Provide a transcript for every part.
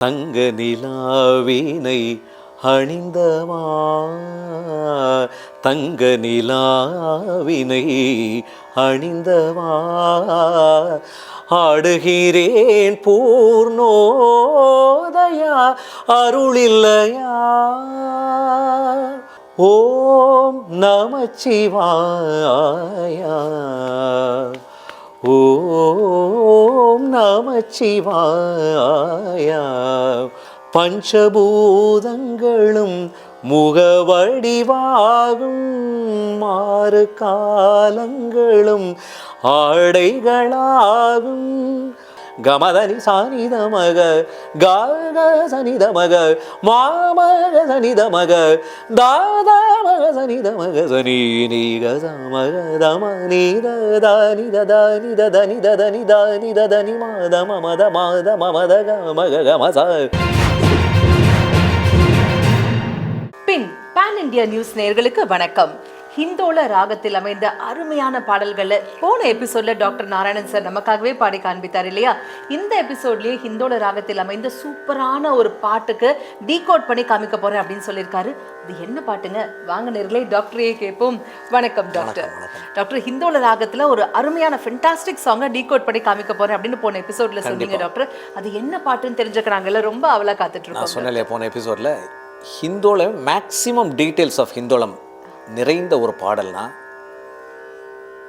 தங்க நிலாவினை அணிந்தவா தங்க நிலாவினை அணிந்தவா ஆடுகிறேன் பூர்ணோதயா அருளில்லையா ஓம் நமச்சிவாயா. ஓம் நம சிவாய. பஞ்சபூதங்களும் முகவடிவாகும். மாறு காலங்களும் ஆடைகளாகும். கமதனி சானிதமக காக சனிதமக மாமக சனிதமக தாதாமக சனிதமக சனி நீக சமக தம நீத தானி ததானி ததனி ததனி தானி ததனி மாத மமத மாத மமத கமக கமச பின் பான் இந்தியா நியூஸ் நேயர்களுக்கு வணக்கம். ஹிந்தோல ராகத்தில் அமைந்த அருமையான பாடல்களை போன எபிசோட்ல டாக்டர் நாராயணன் சார் நமக்காகவே பாடி காண்பித்தார் இல்லையா? இந்த எபிசோட்லயே ஹிந்தோல ராகத்தில் அமைந்த சூப்பரான ஒரு பாட்டுக்கு டீகோட் பண்ணி காமிக்க போறேன் அப்படின்னு சொல்லியிருக்காரு. அது என்ன பாட்டுங்க? வாங்க நேர்களே டாக்டரையே கேட்போம். வணக்கம் டாக்டர். டாக்டர் ஹிந்தோல ராகத்துல ஒரு அருமையான ஃபென்டாஸ்டிக் சாங்கை டீகோட் பண்ணி காமிக்க போறேன் அப்படின்னு போன எபிசோட்ல சொன்னீங்க டாக்டர். அது என்ன பாட்டுன்னு தெரிஞ்சுக்கிறாங்கல்ல ரொம்ப அவலா காத்துட்டு இருக்கோம் சொன்னேன் போன எபிசோடில் Hindola maximum details of Hindolam நிறைந்த ஒரு பாடல்னா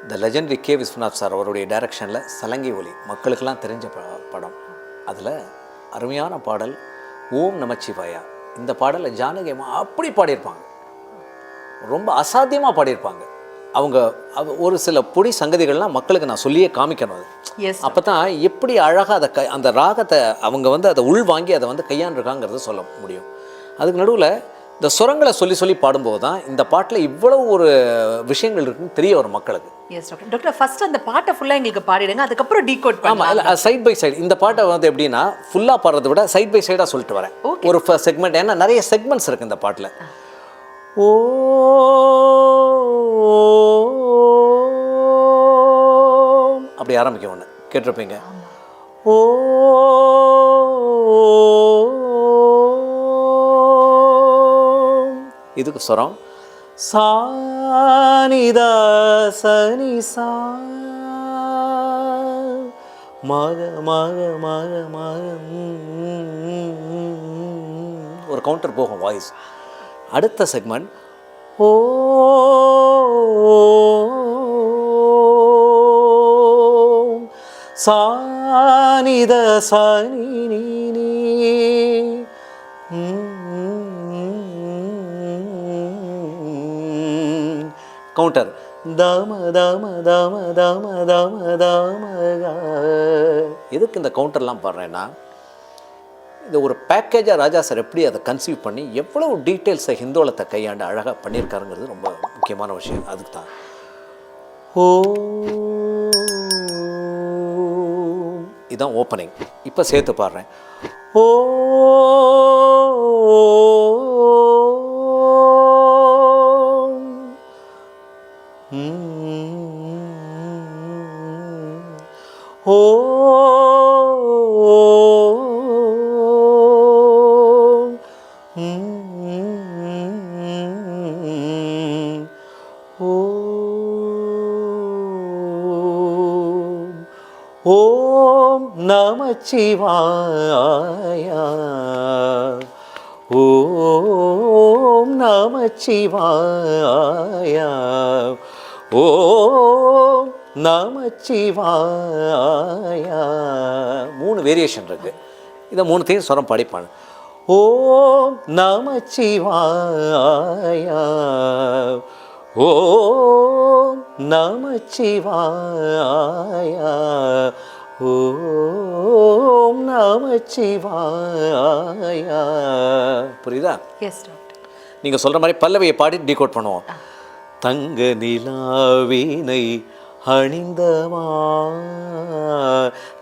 the legendary K Viswanath sir அவருடைய டைரக்ஷனில் சலங்கை ஒலி. மக்களுக்கெல்லாம் தெரிஞ்ச ப- படம். அதில் அருமையான பாடல் ஓம் நமச்சிவாயா. இந்த பாடலை ஜானகி அம்மா அப்படி பாடியிருப்பாங்க. ரொம்ப அசாத்தியமாக பாடியிருப்பாங்க. அவங்க அவ- ஒரு சில பொடி சங்கதிகள்லாம் மக்களுக்கு நான் சொல்லியே காமிக்கணும் அது. அப்போ தான் எப்படி அழகாக அதை க அந்த ராகத்தை அவங்க வந்து அதை உள் வாங்கி அதை வந்து கையாண்டுருக்காங்கிறத சொல்ல முடியும். அதுக்கு நடுவில் இந்த சுரங்களை சொல்லி சொல்லி பாடும்போது தான் இந்த பாட்டில் இவ்வளவு ஒரு விஷயங்கள் இருக்குன்னு தெரிய வரும் மக்களுக்கு. எஸ் டாக்டர் டாக்டர் ஃபர்ஸ்ட் அந்த பாட்டை ஃபுல்லா எங்களுக்கு பாடிடுங்க அதுக்கப்புறம் டீகோட் ஆமாம் இல்லை சைட் பை சைடு இந்த பாட்டை வந்து எப்படின்னா ஃபுல்லாக பாடுறதை விட சைட் பை சைடாக சொல்லிட்டு வரேன். ஒரு செக்மெண்ட் ஏன்னா நிறைய செக்மெண்ட்ஸ் இருக்குது இந்த பாட்டில். ஓ அப்படி ஆரம்பிக்கும் ஒன்று கேட்டிருப்பீங்க. ஓ இதுக்கு சொரம். சானிதா சனி சா. மக மக மக மக ஒரு கவுண்டர் போகும் வாய்ஸ் அடுத்த செக்மெண்ட் ஓ சானித சனி கவுண்டர். தாம தாம தாம தாம தாம தாம எதுக்கு இந்த கவுண்டர்லாம் பாடுறேன்னா இது ஒரு பேக்கேஜாக ராஜா சார் எப்படி அதை கன்சீவ் பண்ணி எவ்வளவு டீட்டெயில்ஸை ஹிந்தோளத்தை கையாண்டு அழகாக பண்ணியிருக்காருங்கிறது ரொம்ப முக்கியமான விஷயம். அதுக்கு தான். ஓ. இதுதான் ஓப்பனிங் இப்போ சேர்த்து பாடுறேன். ஓ. ஓம் நமச்சிவாயா ஓம் நமச்சிவாயா ஓம் நமச்சிவாயா மூணு வேரியேஷன் இருக்குது இதை மூணுத்தையும் சொரம் படிப்பான். ஓம் நமச்சிவாயா ஓ நமச்சிவாயா. ஓம் நமச்சிவாயா. புரியுதா? எஸ் நீங்கள் சொல்கிற மாதிரி பல்லவியை பாடி டீகோட் பண்ணுவோம். தங்க நிலாவினை அணிந்தவா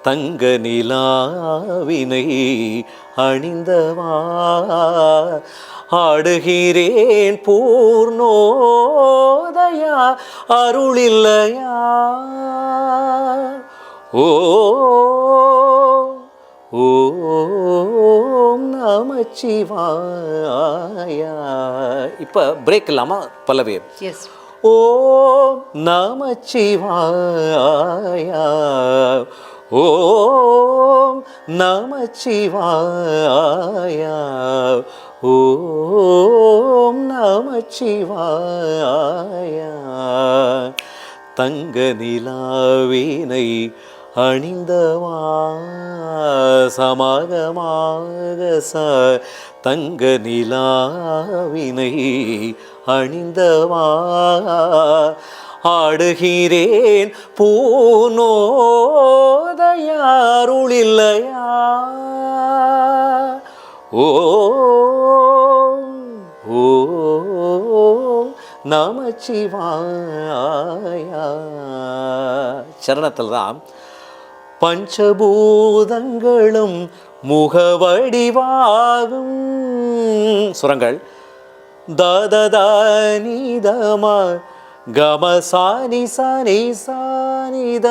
தங்க நிலாவினை அணிந்தவா ஆடுகிறேன் பூர்ணோதயா அருளில்லையா? ஓ ஓம் நமச்சிவாயா. இப்போ பிரேக் இல்லாமல் பல்லவி. எஸ் ஓம் நமச்சிவாயா ஓம் நமச்சிவாயா ஓம் நமச்சிவாயா தங்க நிலாவினை அணிந்தவா ச தங்க நிலாவினை அணிந்தவா ஆடுகிறேன் பூனோதையாருளில்லையா? ஓ ஓ நமச்சிவாயா. சரணத்தில் தான் பஞ்சபூதங்களும் முகவடிவாகும். சுரங்கள். தததனிதம கமசானி சானி சானித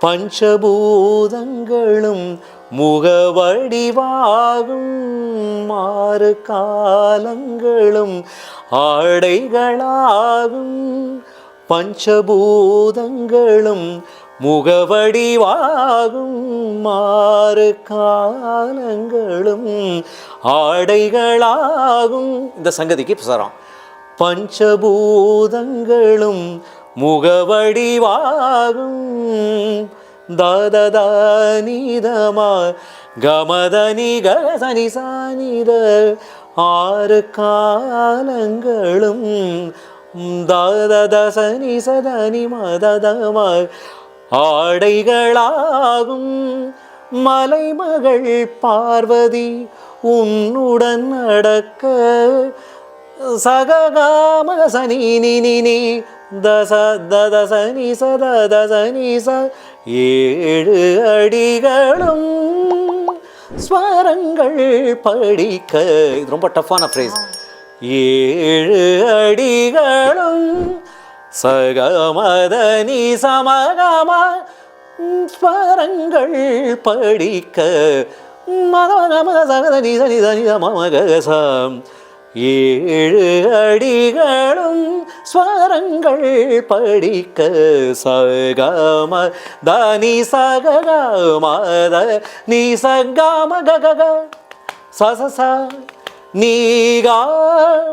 பஞ்சபூதங்களும் முகவடிவாகும். மாறு காலங்களும் ஆடைகளாகும். பஞ்சபூதங்களும் முகவடிவாகும் மாறு காலங்களும் ஆடைகளாகும். இந்த சங்கதிக்கு பிரசாரம். பஞ்சபூதங்களும் முகவடிவாகும். தாததா கமதனி கசனி சானித ஆறு காலங்களும் தாததசனி சதனி மததமா ஆடைகளாகும். மலைமகள் பார்வதி உன்னுடன் நடக்க. சககாம சனி நி நி நி. தச தத சனி சத தசனி ச. ஏழு அடிகளும் ஸ்வரங்கள் படிக்க. இது ரொம்ப டஃப்பான ஃப்ரேஸ் ஏழு அடிகளும் சகமதனி சமகம ஸ்வரங்கள் படிக்க மதமகம ஏழு அடிகளும் ஸ்வரங்கள் படிக்க சகம தனி சகமத நீ சகம கக சசச நீகா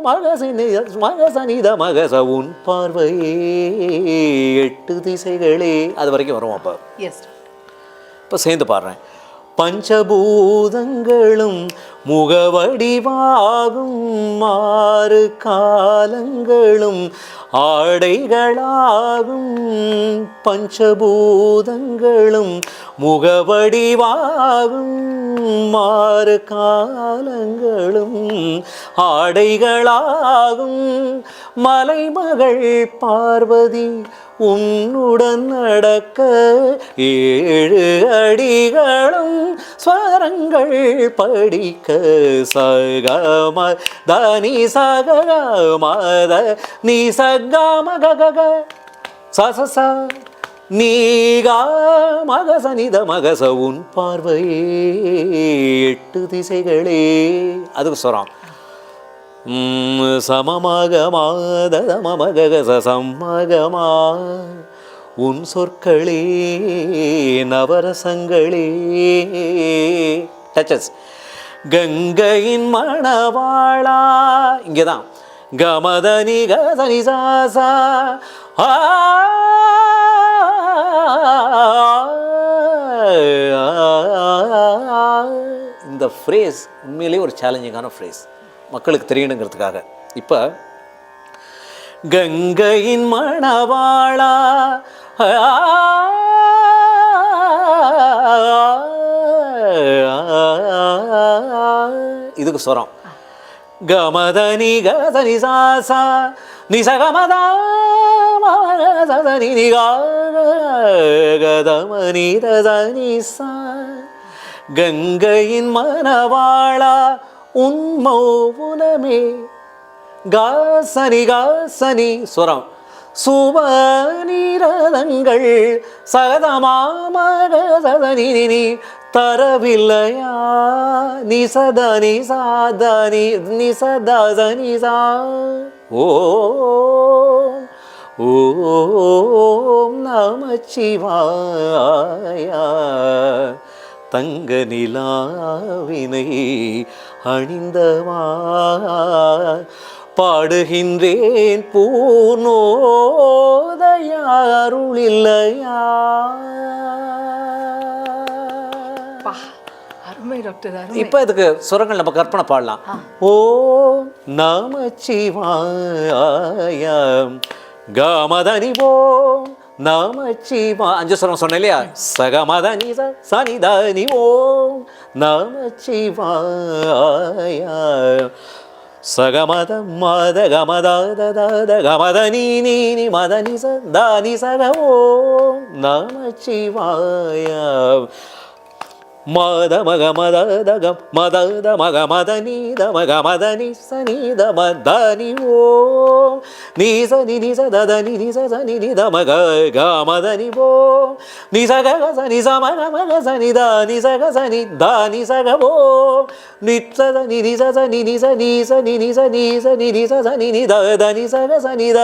மகசனி மகசனித மகச உன் பார்வையே எட்டு திசைகளே. அது வரைக்கும் வரும் அப்போ. எஸ் இப்போ சேர்ந்து பாடுறேன். பஞ்சபூதங்களும் முகவடிவாகும் மாறு காலங்களும் ஆடைகளாகும் பஞ்சபூதங்களும் முகவடிவாகும் மாறு காலங்களும் ஆடைகளாகும். மலைமகள் பார்வதி உன்னுடன் நடக்க ஏழு அடிகளும் ஸ்வரங்கள் படிக்க சகம தனி சகமத நீ சகம கக சசச நீகா மகசனித மகச உன் பார்வையே எட்டு திசைகளே. அதுக்கு சொல்கிறான் சமமாக மாதமகச சம்மகமா உன் சொற்களே நவரசங்களே. டச்சஸ் கங்கையின் மணவாளா. இங்கே தான் கமதனி கதனி சாசா. இந்த ஃப்ரேஸ் உண்மையிலேயே ஒரு சேலஞ்சிங்கான ஃப்ரேஸ் மக்களுக்கு தெரியணுங்கிறதுக்காக. இப்போ கங்கையின் மணவாளா. இதுக்கு ஸ்வரம் கமதனி கதனி சாசா நிசகமதா சதனி கதமணி ததனி சா கங்கையின் மனவாளா உன் மௌனமே காசனி காசனி சுரம். சுவனிரதங்கள் சகதமா மகதனி தரவில்லையா? நீ சதா நீ சாதா நீ சதா நிசதாத சா. ஓம் ஓம் நமச்சிவாயா. தங்க நிலாவினை அணிந்தவா. பாடுகின்றேன் பூனோதயாருளில்லையா பா அருமை டாக்டர் அருமை. இப்போ இதுக்கு சுரங்கள் நம்ம கற்பனை பாடலாம். ஓ நமச்சிவாய கமதனி ஓ நமச்சிவா அஞ்சு சுரம் சொன்னேன் இல்லையா? சகமதனி சனிதனி ஓ நமச்சிவாய சகமத மத கமத கமத நீ நீ மத நி ச தானி சக ஓ நமச்சிவாய மத மக மத தக மத த மக மத நீ த மக மத நி ச நீ த மத நி ஓம் நீ ச நி நி ச த த நி நி ச ச நி நி த மக க மத நி ஓம் நி ச க க ச நி ச மக மக ச நி த நி ச க ச நி த நி ச க ஓம் நி ச த நி நி ச ச நி நி ச நி ச நி நி ச நி ச நி நி ச ச நி நி த த நி ச க ச நி த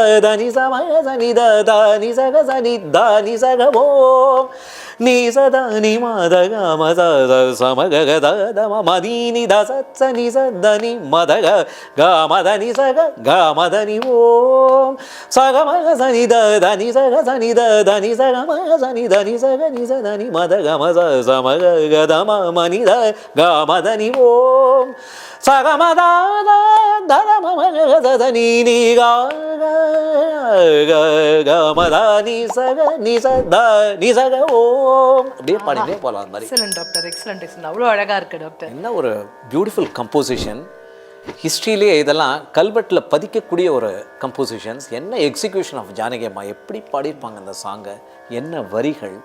த நி ச மக ச நி த த நி ச க ச நி த நி ச க ஓம் நீ சதா நீ மத க மத த சம க க த த ம ம நீ நி த ச ச நி ச த நி மத க க மத நி ச க க மத நி ஓம் ச க ம க ச நி த த நி ச க ச நி த த நி ச க ம க ச நி த நி ச க க க க த ம ம த க ஓம் ச க ம த த த அப்படியே பாடிட்டே போகலாம் அந்த மாதிரி எக்ஸலன்ட் டாக்டர் எக்ஸலன்ட் எக்ஸலன்ட் அவ்வளோ அழகாக இருக்குது டாக்டர் என்ன ஒரு பியூட்டிஃபுல் கம்போசிஷன் ஹிஸ்ட்ரியிலே இதெல்லாம் கல்வெட்டில் பதிக்கக்கூடிய ஒரு கம்போசிஷன்ஸ் என்ன எக்ஸிக்யூஷன் ஆஃப் ஜானகி அம்மா எப்படி பாடியிருப்பாங்க அந்த சாங்கை என்ன வரிகள்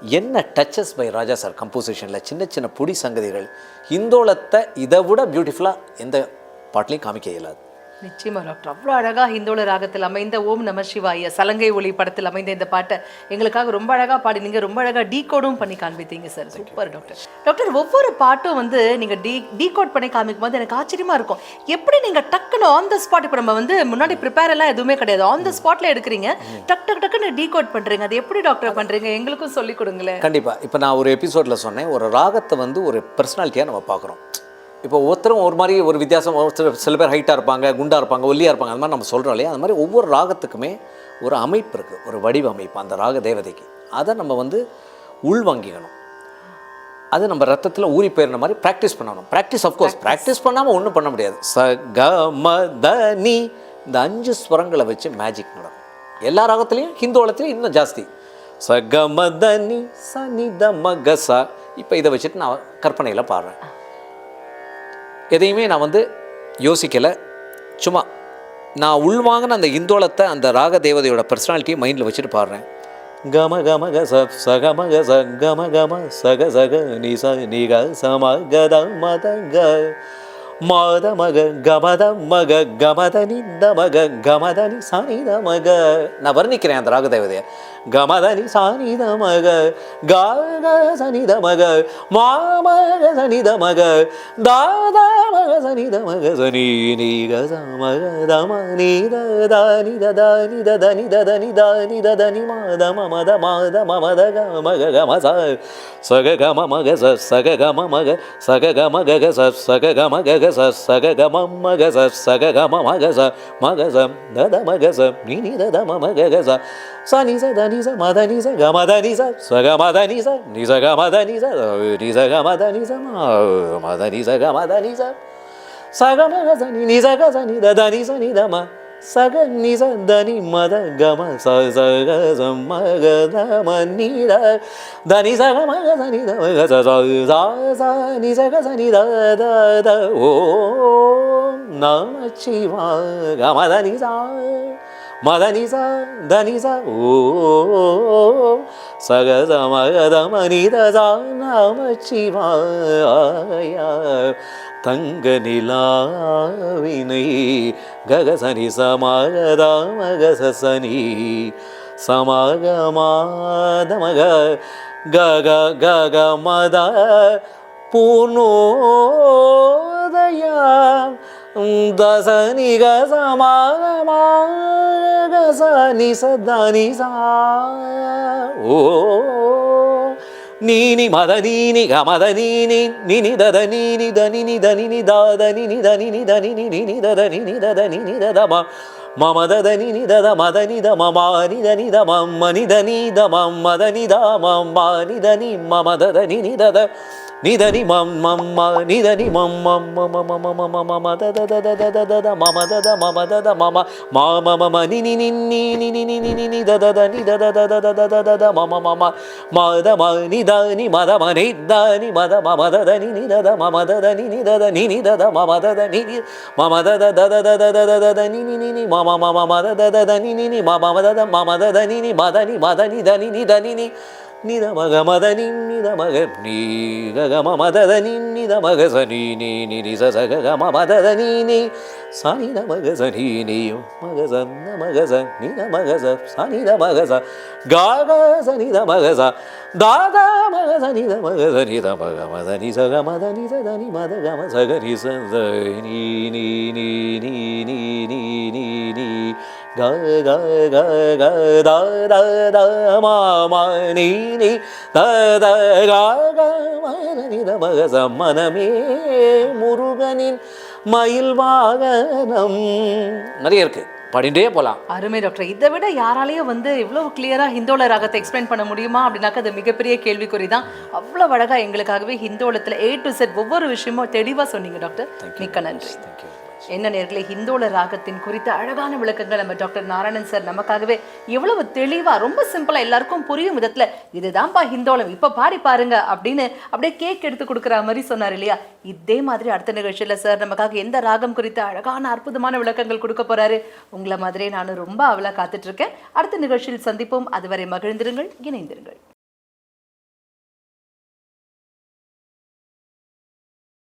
என்ன டச்சஸ் பை ராஜா சார் கம்போசிஷனில் சின்ன சின்ன பொடி சங்கதிகள் இந்தோளத்தை இதை விட பியூட்டிஃபுல்லாக எந்த பாட்டிலையும் காமிக்க இயலாது. நிச்சயமா டாக்டர். அவ்வளோ அழகா ஹிந்தோள ராகத்தில் அமைந்த ஓம் நம சிவாய சலங்கை ஒளி படத்தில் அமைந்த இந்த பாட்டை எங்களுக்காக ரொம்ப அழகா பாடி நீங்க ரொம்ப அழகா டீகோடும் பண்ணி காண்பித்தீங்க சார். Super doctor. டாக்டர் ஒவ்வொரு பாட்டும் வந்து நீங்க டீ டீகோட் பண்ணி காமிக்கும் போது எனக்கு ஆச்சரியமா இருக்கும். எப்படி நீங்க டக்குன்னு ஆன் த ஸ்பாட் இப்போ நம்ம வந்து முன்னாடி ப்ரிப்பேர் எல்லாம் எதுவுமே கிடையாது. ஆன் த ஸ்பாட்ல எடுக்கிறீங்க டக் டக் டக்குன்னு டீகோட் பண்றீங்க. அது எப்படி டாக்டர் பண்றீங்க? எங்களுக்கும் சொல்லி கொடுங்களேன். கண்டிப்பாக இப்போ நான் ஒரு எபிசோடில் சொன்னேன் ஒரு ராகத்தை வந்து ஒரு பர்சனாலிட்டியாக நம்ம பார்க்குறோம். இப்போ ஒருத்தரும் ஒரு மாதிரி ஒரு வித்தியாசம் ஒரு சில சில பேர் ஹைட்டாக இருப்பாங்க குண்டாக இருப்பாங்க ஒல்லியாக இருப்பாங்க அந்த மாதிரி நம்ம சொல்கிறோம் இல்லையா? அந்த மாதிரி ஒவ்வொரு ராகத்துக்குமே ஒரு அமைப்பு இருக்குது ஒரு வடிவமைப்பு அந்த ராக தேவதைக்கு. அதை நம்ம வந்து உள்வாங்கிக்கணும். அது நம்ம ரத்தத்தில் ஊறி போயிருந்த மாதிரி ப்ராக்டிஸ் பண்ணணும். ப்ராக்டிஸ் அஃப்கோர்ஸ் ப்ராக்டிஸ் பண்ணாமல் ஒன்றும் பண்ண முடியாது. ச க ம த நீ இந்த அஞ்சு ஸ்வரங்களை வச்சு மேஜிக் நடக்கும். எல்லா ராகத்துலேயும் ஹிந்தோளத்துலேயும் இன்னும் ஜாஸ்தி. ச க ம த நீ ச நி த ம க ச இப்போ இதை வச்சுட்டு நான் கற்பனையில் பாடுறேன். எதையுமே நான் வந்து யோசிக்கலை. சும்மா நான் உள்வாங்கின அந்த இந்தோளத்தை அந்த ராக தேவதையோட பர்சனாலிட்டியை மைண்டில் வச்சுட்டு பாடுறேன். கம கம க ச ச கம க ச கம கம சக சக நி ச நி க சம க த ம த க. மத மக கமத மக கமத நிந்த மக கமதனி சனித மக நான் வர்ணிக்கிறேன் அந்த ராக தேவதையை. கமதனி சானித மக காக சனித மக மாமக சனித மக தாதா மக சனித மக சனி நீ க மக தம நீ த நி த த நி த த நி த த நி த நி த த நி மா த ம ம த மா த ம ம த க ம க க ம ச ச க க ம ம க ச ச க க ம ம க ச க க ம க க ச ச க க ம க க ச ச க க ம ம க ச ச க க ம ம க ச ம க ச த த ம க ச நீ நீ த த ம ம க க ச ச நீ ச த நீ ச ம த நீ ச க ம த நீ ச ச க ம த நீ ச நீ ச க ம த நீ ச நீ ச க ம த நீ ச ம ம த நீ ச க ம த நீ ச ச க ம க ச நீ நீ ச க ச நீ த த நீ ச நீ த ம ச க நீ ச த நீ ம த க ம ச ச தங்க நிலாவினை ககசனி சமாகதாமகசனி சமாகமாதமக கக கக மத பூர்ணோதய தசனி கசமாகமாக சனி சதனி சா ஓ நீனி மத நீனி கமத நீனி நினி தத நீனி தனி நி தனி நி தாத நினி தனி நி தனி நி நினி தத நினி தத நினி தத மா மமத நினி தத மத நித மமாரி தனி த மம்மனி தனி த மம்மத நித மம்மாரி தனி மமத நினி தத நிதனி மம் மம்ம நிதனி மம் மம் மம மம மம மம தத தத தத தத மம தத மம தத மம மம மம நி நி நி நி நி நி நி நி நி நி தத த நி தத தத தத தத தத மம மம மத ம நி த நி மத ம நி த நி மத மம தத நி நி தத மம தத நி நி தத நி நி தத மம தத நி நி மம தத தத தத தத தத நி நி நி நி மம மம மத தத த நி நி நி மம மத மம தத நி நி மத நி மத நி த நி நி த நி நி நித மக மத நி நித மக நீ கக ம மத த நி நித மக ச நீ நீ நி நி ச ச கக ம மத த நீ நீ ச நி த மக ச நீ நீ மக ச ந மக ச நி த மக ச ச நி த மக ச கா க ச நி த மக ச தா க மக ச நி த மக ச நி த மக மத நி ச க மத நி ச த நி மத க ம ச க நி ச த நீ நீ நீ நீ நீ நீ நீ நீ க க க க த த த ம ம நீ நீ த த க க ம நி த மக ச மனமே முருகனின் மயில் வாகனம். நிறைய இருக்கு. பாடிட்டே போலாம். அருமை டாக்டர். இதை விட யாராலையும் வந்து இவ்வளவு கிளியரா ஹிந்தோள ராகத்தை எக்ஸ்பிளைன் பண்ண முடியுமா அப்படின்னாக்க அது மிகப்பெரிய கேள்விக்குறி தான். அவ்வளவு அழகா எங்களுக்காகவே ஹிந்தோளத்துல ஏ டு செட் ஒவ்வொரு விஷயமும் தெளிவா சொன்னீங்க டாக்டர். மிக்க நன்றி. தேங்க்யூ என்ன நேர்களே ஹிந்தோள ராகத்தின் குறித்த அழகான விளக்கங்கள் நம்ம டாக்டர் நாராயணன் சார் நமக்காகவே எவ்வளவு தெளிவாக ரொம்ப சிம்பிளாக எல்லாருக்கும் புரியும் விதத்தில் இதுதான்ப்பா ஹிந்தோளம் இப்போ பாடி பாருங்க அப்படின்னு அப்படியே கேக் எடுத்து கொடுக்குற மாதிரி சொன்னார் இல்லையா? இதே மாதிரி அடுத்த நிகழ்ச்சியில் சார் நமக்காக எந்த ராகம் குறித்த அழகான அற்புதமான விளக்கங்கள் கொடுக்க போகிறாரு உங்களை மாதிரியே நானும் ரொம்ப அவளாக காத்துட்டு இருக்கேன். அடுத்த நிகழ்ச்சியில் சந்திப்போம். அதுவரை மகிழ்ந்திருங்கள் இணைந்திருங்கள்.